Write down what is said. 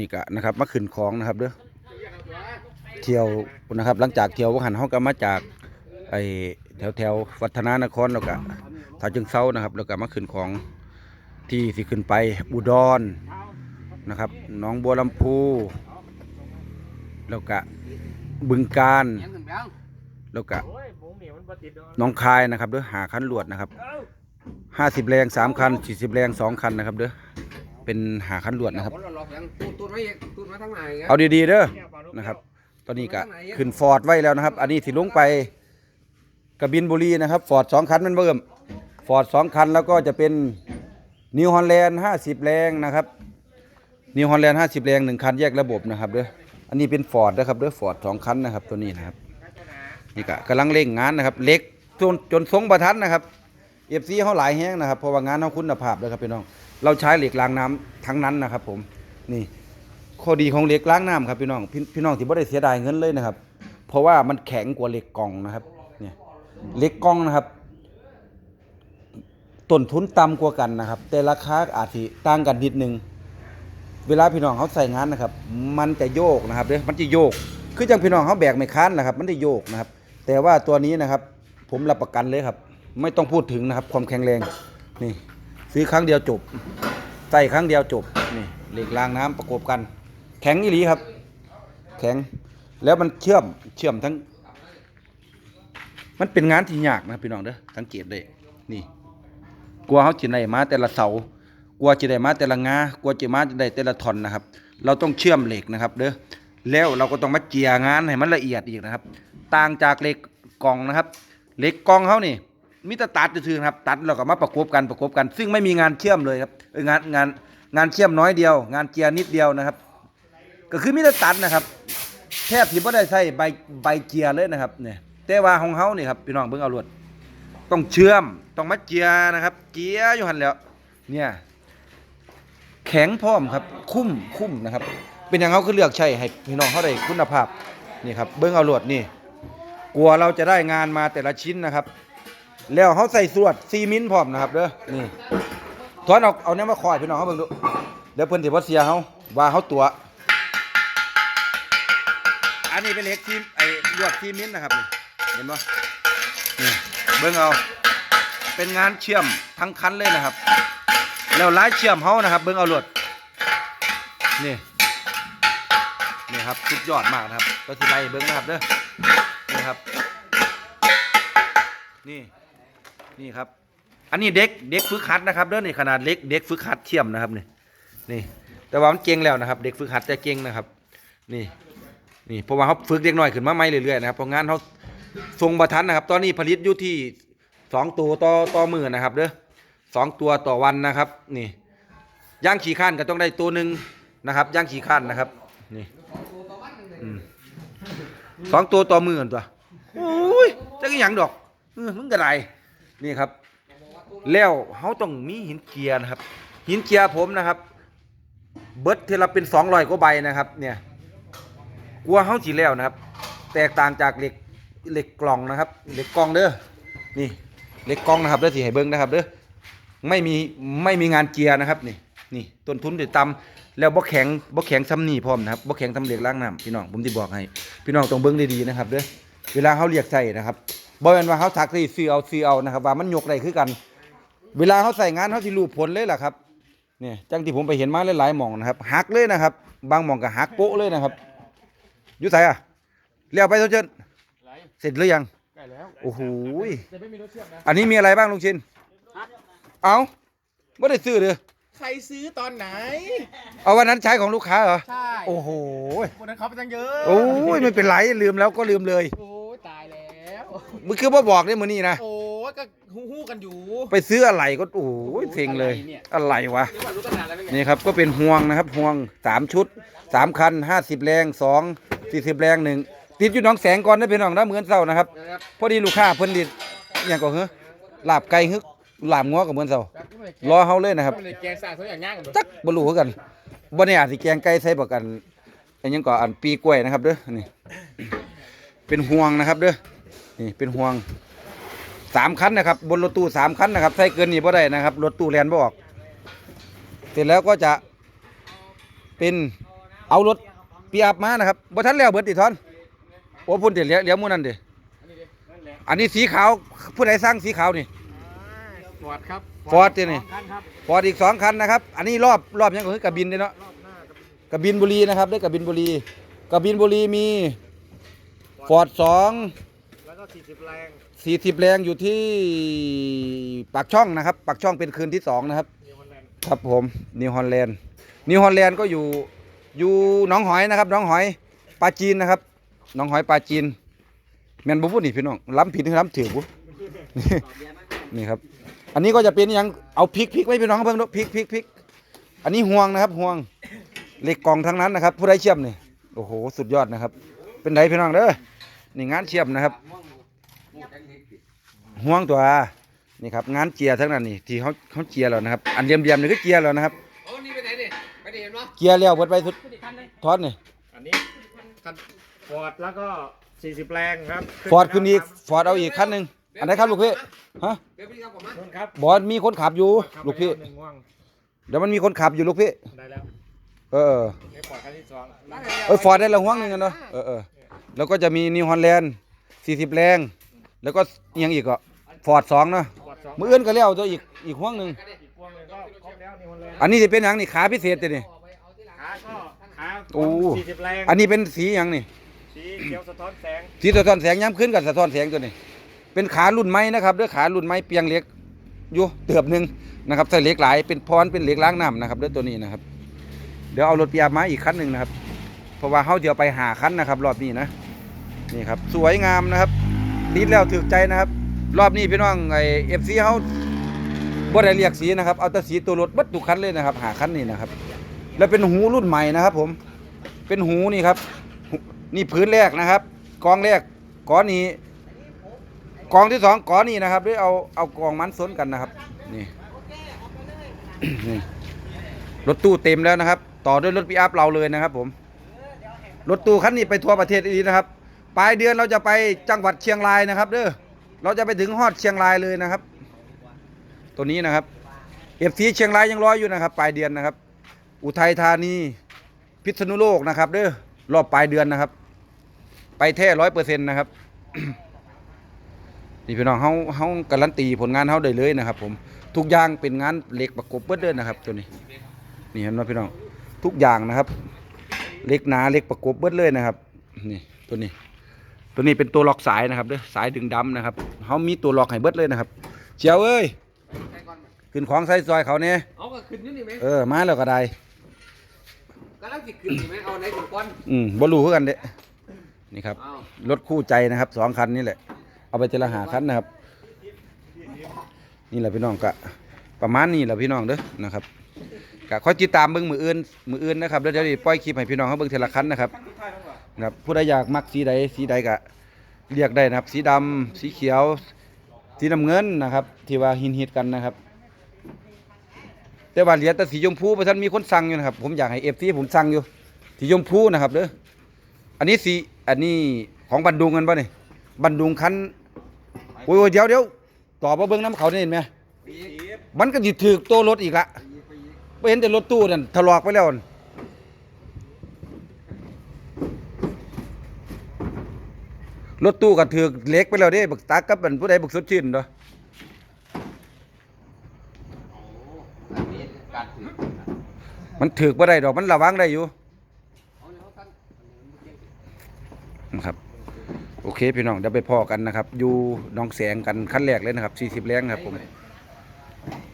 นี่กะนะครับมาขึ้นของนะครับเด้อเที่ยวนะครับหลังจากเที่ยววังหันเฮาก็มาจากไอ้แถวแถววัฒนานครแล้วก็ถาจึงเซานะครับ แล้วก็มาขึ้นของที่สิขึ้นไปอุดรนะครับหนองบัวลำพู แล้วก็บึงการแล้วก็น้องคายนะครับเด้อหาคันลวดนะครับห้าสิบแรงสามคันสี่สิบแรงสองคันนะครับเด้อ เป็นหาคันลวดนะครับ เอาดีๆเด้อนะครับ ตอนนี้ก็ขึ้นฟอร์ดไว้แล้วนะครับ อันนี้สิลงไปกบินบุรีนะครับ ฟอร์ดสองคันมันเบิ่มฟอร์ดสองคันแล้วก็จะเป็นนิวฮอลแลนด์ห้าสิบแรงนะครับ นิวฮอลแลนด์ห้าสิบแรงหนึ่งคันแยกระบบนะครับเด้อ อันนี้เป็นฟอร์ดนะครับเด้อฟอร์ดสองคันนะครับตัวนี้นะครับ นี่ก็กำลังเร่งงานนะครับ เล็กจนจนทรงประทัดนะครับเอฟซีเขาหลายแห้งนะครับเพราะว่างานเขาคุณภาพเลยครับพี่น้อง เราใช้เหล็กรางน้ำทั้งนั้นนะครับ ผมนี่ข้อดีของเหล็กล้างน้ำครับพี่น้องพี่พี่น้องที่ไม่ได้เสียดายเงินเลยนะครับ เพราะว่ามันแข็งกว่าเหล็กกล่องนะครับเนี่ยเหล็กกล่องนะครับต้นทุนต่ำกว่ากันนะครับ แต่ราคาอาจจะต่างกันนิดนึง เวลาพี่น้องเขาใส่งานนะครับ มันจะโยกนะครับเด้มันจะโยก คือจังพี่น้องเขาแบกไม่ค้านนะครับ มันจะโยกนะครับ แต่ว่าตัวนี้นะครับ ผมรับประกันเลยครับ ไม่ต้องพูดถึงนะครับ ความแข็งแรงนี่ ซื้อครั้งเดียวจบ ใส่ครั้งเดียวจบนี่เหล็กรางน้ำประกบกัน แข็งอีหลีครับ แข็งแล้วมันเชื่อมเชื่อมทั้ง มันเป็นงานที่ยากนะพี่น้องเด้อสังเกตได้นี่กลัวเขาจิได้มาแต่ละเสากลัวจะได้มาแต่ละงากลัวจะมาจะได้แต่ละท่อนนะครับ เราต้องเชื่อมเหล็กนะครับ เด้อแล้วเราก็ต้องมาเจียงานให้มันละเอียดอีกนะครับ ต่างจากเหล็กกล่องนะครับเหล็กกล่องเขานี่ มิตรตัดซื่อๆครับตัดแล้วก็มาประกบกันประกบกัน ซึ่งไม่มีงานเชื่อมเลยครับเอองานงานงานเชื่อมน้อยเดียว งานเจียนิดเดียวนะครับ ก็คือมิตรตัดนะครับ แทบที่ไม่ได้ใส่ใบใบเจียเลยนะครับเนี่ยแต่ว่าของเฮานี่ครับพี่น้องเบิ่งเอาลวดต้องเชื่อมต้องมาเจียนะครับเจียอยู่หันแล้วเนี่ยแข็งพร้อมครับ คุ้มคุ้มนะครับ เป็นอย่างเขาคือเลือกใช้ให้พี่น้องเขาได้คุณภาพนี่ครับเบิ้งเอาลวดนี่ กลัวเราจะได้งานมาแต่ละชิ้นนะครับ แล้วเขาใส่สวดซีมินพร้อมนะครับเด้อนี่ถอนเอาเอาเนี้ยมาคอยพี่น้องเขาเบิ่งดูเดี๋ยวเพิ่นสิบ่เสียเขาว่าเขาตัว อันนี้เป็นเหล็กทีไอ้ลวดซีมินนะครับนี่เห็นปะนี่เบิ่งเอาเป็นงานเชื่อมทั้งคันเลยนะครับ แล้วลายเชื่อมเขานะครับ เบิ่งเอาลวดนี่นี่ครับสุดยอดมากนะครับ ก็สิไล่เบิ่งนะครับเด้อนี่ครับนี่ นี่ครับ อันนี้เด็กเด็กฝึกหัดนะครับเด้อนี่ขนาดเล็กเด็กฝึกหัดเชื่อมนะครับนี่นี่ แต่ว่ามันเก่งแล้วนะครับ เด็กฝึกหัดแต่เก่งนะครับ นี่นี่เพราะว่าเขาฝึกเด็กน้อยขึ้นมาใหม่เรื่อยๆนะครับเพราะงานเขาทรงประทันนะครับ ตอนนี้ผลิตอยู่ที่สองตัวต่อต่อมือนะครับเด้อสองตัวต่อวันนะครับ นี่ย่างขี่ข้านก็ต้องได้ตัวหนึ่งนะครับย่างขี่ข้านนะครับนี่สองตัวต่อมือกันตัวโอ้ยจะกี่หยังดอกมึงกระไร นี่ครับ แล้วเขาต้องมีหินเกียร์นะครับ หินเกียร์ผมนะครับ เบิร์ดเทละเป็นสองร้อยกว่าใบนะครับ เนี่ยกลัวเฮาสิแล้วนะครับ แตกต่างจากเหล็กเหล็กกล่องนะครับ เหล็กกล่องเด้อนี่เหล็กกล่องนะครับเด้อสิให้เบิ่งนะครับเด้อไม่มีไม่มีงานเจียร์นะครับนี่นี่ต้นทุนจะต่ำแล้วบ่แข็งบ่แข็งซ้ำนี่พร้อมนะครับบ่แข็งทำเหล็กล้างน้ำพี่น้องผมสิบอกให้ พี่น้องต้องเบิ่งดีๆนะครับเด้อเวลาเฮาเรียกใส่นะครับ บ่แม่นว่าเฮาทักสิซื้อเอาซื้อเอานะครับ ว่ามันยกได้คือกัน เวลาเฮาใส่งานเฮาสิรู้ผลเลยล่ะครับเนี่ยจังที่ผมไปเห็นมาหลายๆหม่องนะครับหักเลยนะครับ บางหม่องก็หักโป๊ะเลยนะครับอยู่ไสอะเรียกไปเท่าเชิญไหลเสร็จหรือยังใกล้แล้วโอ้โหยจะไม่มีรถเชือกนะอันนี้มีอะไรบ้างลุงชินเอาไม่ได้ซื้อเลยใครซื้อตอนไหน เอาวันนั้นใช้ของลูกค้าเหรอ ใช่ โอ้โหยวันนั้นเขาไปตั้งเยอะ โอ้ยไม่เป็นไรลืมแล้วก็ลืมเลย โอ้ยตายแล้ว มึงคือว่าบอกได้มือนี่นะ โอ้ยก็ฮู้ๆกันอยู่ไปซื้ออะไรก็โอ้ยเซ็งเลย อะไรวะเดี๋ยวก่อนรู้ตั้งนานแล้วเป็นไงนี่ครับก็เป็นห่วงนะครับห่วงสามชุดสามคันห้าสิบแรงสองสี่สิบแรงหนึ่งติดอยู่หน้องแสงก่อนนะพี่น้องนะเหมือนเศร้านะครับนะครับพอดีลูกค้าเพิ่นดิดอหย่างก็เฮ้อลาบไก่ฮึกลาบงัวกับเหมือนเศร้าครับก็ไม่ได้แกรอเฮาเลยนะครับก็ไม่ได้แกงสาดตัวอย่างย่างกันจักบ่รู้คือกันบ่ได้อาจสิแกงไก่ใส่บ่กันอันยังก็อันปีกล้วยนะครับเด้อนี่ เป็นห่วงนะครับเด้อ นี่เป็นห่วงสามคันนะครับ บนรถตู้สามคันนะครับใส่เกินนี่บ่ได้นะครับ รถตู้แล่นบ่ออก เสร็จแล้วก็จะเป็นเอารถปีอับมานะครับบ่ทันแล้วเบิดติทอนโอ้พุ่นเดี๋ยวเหลี้ยวเหลี้ยวหมู่นั่นดิอันนี้สีขาวผู้ใดสร้างสีขาวนี่ฟอร์ดครับฟอร์ดเนี่ยนี่คันครับฟอร์ดอีกสองคันนะครับ อันนี้รอบรอบยังก็คือกระบินเด้เนาะกระบินบุรีนะครับได้กระบินบุรีกระบินบุรีมีฟอร์ดสองแล้วก็ สี่สิบแรงสี่สิบแรงอยู่ที่ปากช่องนะครับปากช่องเป็นคืนที่สองนะครับ นิวฮอลแลนด์ครับผมนิวฮอลแลนด์นิวฮอลแลนด์ก็อยู่อยู่หนองหอยนะครับหนองหอยปลาจีนนะครับหนองหอยปลาจีนแมนบุบุนี่พี่น้องล้ำผิดหรือล้ำถือบุ นี่ครับ อันนี้ก็จะเป็นอยังเอาพริกพริกไว้พี่น้องเพิ่งดูพริกพริกพริกอันนี้ห่วงนะครับห่วงเหล็กกล่องทั้งนั้นนะครับ ผู้ใดเชื่อมนี่โอ้โหสุดยอดนะครับ เป็นไรพี่น้องเด้อนี่งานเชื่อมนะครับ ห่วงตัวนี่ครับงานเจียทั้งนั้นนี่ที่เขาเขาเจียแล้วนะครับ อันเรียมๆนี่ก็เจียแล้วนะครับโอ้นี่ไปไหนนี่ไปไหนเห็นปะเจียแล้วเบิดไปสุดทอดนี่อันนี้คันฟอร์ดแล้วก็สี่สิบแรงครับฟอร์ดขึ้นอีกฟอร์ดเอาอีกคันหนึ่งอันไหนครับลูกพี่ฮะเดี๋ยวพี่ครับผมมานู่นครับบอสมีคนขับอยู่ขับลูกพี่ไปแวหนึ่งง่วงเดี๋ยวมันมีคนขับอยู่ลูกพี่ได้แล้วเออนี่ฟอร์ดคันที่สองเออฟอร์ดได้ละห่วงหนึ่งกันเนาะเออเออแล้วก็จะมีนิวฮอลแลนด์40แรง แล้วก็อิหยังอีกอะฟอร์ดสองเนาะฟอร์ดสองมืออื่นก็เลี้ยวตัวอีกอีกห่วงหนึ่งอีกพวงหนึงก็ครบแล้วนิวฮอลแลนด์อันนี้จะเป็นหยังนี่ขาพิเศษตัวนี่ ขาก็ขาโอ้ สี่สิบแรงอันนี้เป็นสีหยังนี่ สีเขียวสะท้อนแสงสีสะท้อนแสงย้ำขึ้นกับสะท้อนแสงตัวนี้ เป็นขารุ่นไม้นะครับด้วยขารุ่นไม้เปียงเหล็กอยู่เตือบหนึ่งนะครับใส่เหล็กหลายเป็นพรเป็นเหล็กล้างน้ำนะครับด้วยตัวนี้นะครับ เดี๋ยวเอารถเปียบมาอีกคันหนึ่งนะครับ เพราะว่าเขาเดี๋ยวไปหาคันนะครับ รอบนี้นะนี่ครับ สวยงามนะครับ ติดแล้วถูกใจนะครับ รอบนี้พี่น้องไอเอฟซีเขาบ่ได้เรียกสีนะครับ เอาแต่สีตัวรถบัดทุกคันเลยนะครับ หาคันนี้นะครับ แล้วเป็นหูรุ่นใหม่นะครับ ผม เป็นหูนี่ครับ นี่พื้นแรกนะครับกองแรกกองนี้กองที่สองกองนี้นะครับด้วยเอาเอากองมันซ้นกันนะครับ นี่นี่รถตู้เต็มแล้วนะครับ ต่อด้วยรถปิอัพเราเลยนะครับ ผม รถตู้คันนี้ไปทั่วประเทศอีกนะครับ ปลายเดือนเราจะไปจังหวัดเชียงรายนะครับ เด้อเราจะไปถึงฮอดเชียงรายเลยนะครับ ตัวนี้นะครับเอฟซีเชียงรายยังรออยู่นะครับ ปลายเดือนนะครับ อุทัยธานีพิษณุโลกนะครับ เด้อรอบปลายเดือนนะครับ ไปแท้ร้อยเปอร์เซ็นต์นะครับนี่พี่น้องเฮาเฮาการันตีผลงานเฮาได้เลยนะครับ ผมทุกอย่างเป็นงานเหล็กประกบเบิดเด้อนะครับ ตัวนี้นี่เห็นไหมพี่น้องทุกอย่างนะครับเหล็กหนาเหล็กประกบเบิดเลยนะครับ นี่ตัวนี้ ตัวนี้เป็นตัวล็อกสายนะครับเด้อสายดึงดำนะครับเฮามีตัวล็อกให้เบิดเลยนะครับเชียวเอ้ยใส่ก่อนขึ้นของใส่ซอยเขาเนี่ยเอาก็ขึ้นนี่นี่ไหมเออมาแล้วก็ได้กำลังติดขึ้นนี่ไหมเอาไหนถึงก้อนอืมบ่รู้คือกันเด้นี่ครับเอารถคู่ใจนะครับสองคันนี่แหละ เอาไปเจละหาคันนะครับ นี่แหละพี่น้องกะประมาณนี้แหละพี่น้องเด้อนะครับกะคอยติดตามเบิ่งมืออื่นมืออื่นนะครับแล้วเดี๋ยวสิปล่อยคลิปให้พี่น้องเขาเบิ่งเทละคันนะครับ นะครับผู้ใดอยากมักสีใดสีใดกะเรียกได้นะครับ สีดำสีเขียว สีน้ำเงินนะครับ ที่ว่าฮินฮิตกันนะครับ แต่ว่าเหลือแต่สีชมพูเพราะท่านมีคนสั่งอยู่นะครับ ผมอยากให้เอฟซีผมสั่งอยู่ สีชมพูนะครับเด้ออันนี้สีอันนี้ของบันดุงกันป่ะนี่บันดุงคันโอ้ยเดี๋ยวเดี๋ยวต่อมาเบิ้งน้ำเขานี่เห็นไหมมันก็จิถือตัวรถอีกละปีกปีกไม่เห็นแต่รถตู้นั่นถลอกไปแล้วนั่น รถตู้ก็ถือเหล็กไปแล้วเด้บักตักกับเป็นผู้ใดบักสดชื่นเนาะอันนี้การถือมันถือบ่ได้ดอกมันระวังได้อยู่เอาเนี่ยเขาตั้งนะครับ โอเคพี่น้องเดี๋ยวไปพอกันนะครับ อยู่หน้องแสงกันขั้นแรกเลยนะครับ40แรงครับผมไป